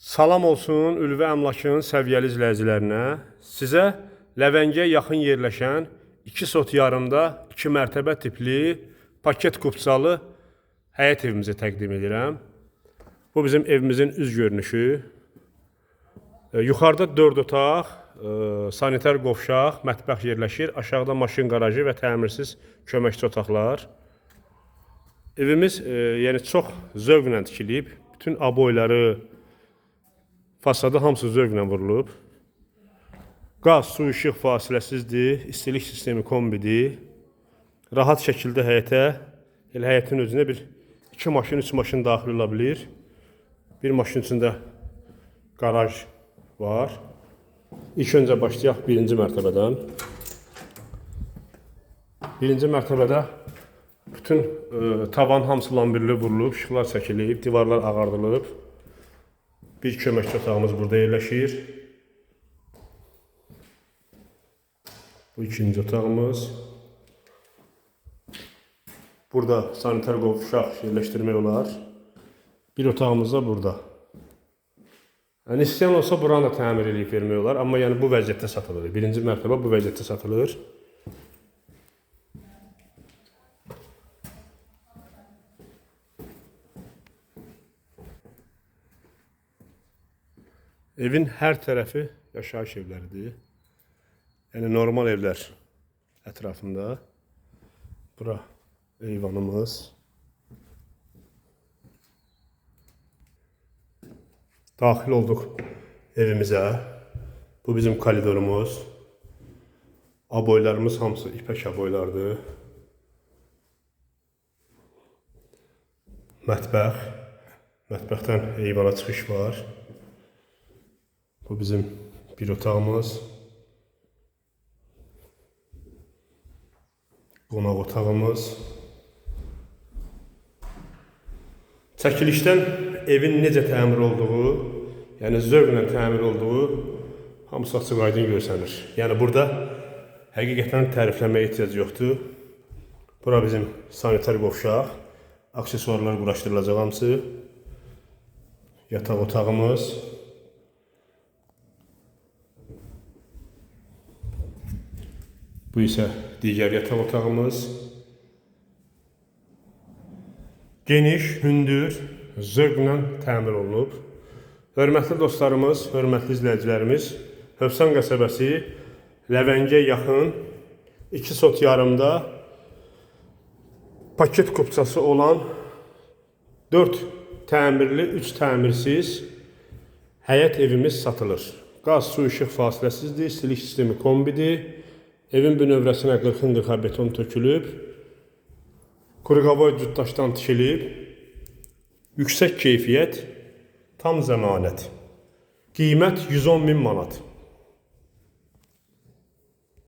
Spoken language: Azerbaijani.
Salam olsun Ülvi Əmlakın səviyyəli izləyicilərinə. Sizə Ləvəngə yaxın yerləşən 2 sot yarımda 2 mərtəbə tipli paket kupçalı həyət evimizi təqdim edirəm. Bu bizim evimizin üz görünüşü. E, Yuxarıda 4 otaq, e, sanitar qovşaq, mətbəx yerləşir. Aşağıda maşın qarajı və təmirsiz köməkçi otaqlar. Evimiz e, yəni çox zövqlə tikilib. Bütün aboyları, fasadı hamısı zövqlə vurulub. Qaz, su, işıq fasiləsizdir, istilik sistemi kombidir. Rahat şəkildə həyətə, elə həyətin özünə bir iki maşın, üç maşın daxil ola bilir. Bir maşın içində qaraj var. İlk öncə başlayaq birinci mərtəbədən. Birinci mərtəbədə bütün e, tavan hamısı lambirli vurulub, işıqlar çəkilib, divarlar ağardılıb. Bir köməkçi otağımız burada yerləşir. Bu ikinci otağımız. Burada sanitar qovşaq yerləşdirmək olar. Bir otağımız da burada. Yəni istəyən olsa buranı da təmir edib vermək olar, amma yəni bu vəziyyətdə satılır. Birinci mərtəbə bu vəziyyətdə satılır. Evin hər tərəfi yaşayış evləridir. Yəni normal evlər ətrafında. Bura eyvanımız. Daxil olduq evimizə. Bu bizim koridorumuz. Aboylarımız hamısı ipək aboylardır. Mətbəx. Mətbəxdən eyvana çıxış var. Bu bizim bir otağımız. Qonaq otağımız. Çəkilişdən evin necə təmir olduğu, yəni zövqlə təmir olduğu hamısı açıq aydın görsənir. Yəni burada həqiqətən tərifləməyə ehtiyac yoxdur. Bura bizim sanitar qovşaq, aksesuarlar quraşdırılacaq hamısı. Yataq otağımız. Bu isə digər yataq otağımız. Geniş, hündür, zövqlə təmir olunub. Hörmətli dostlarımız, hörmətli izləyicilərimiz, Hövsan qəsəbəsi Ləvəngə yaxın 2 sot yarımda paket kupçası olan 4 təmirli, 3 təmirsiz həyət evimiz satılır. Qaz, su, işıq fasiləsizdir, istilik sistemi kombidir. Evin bünövrəsinə 40-ın 40 beton tökülüb. Quruqavoy cütdaşdan tikilib. Yüksək keyfiyyət, tam zəmanət. Qiymət 110 min manat.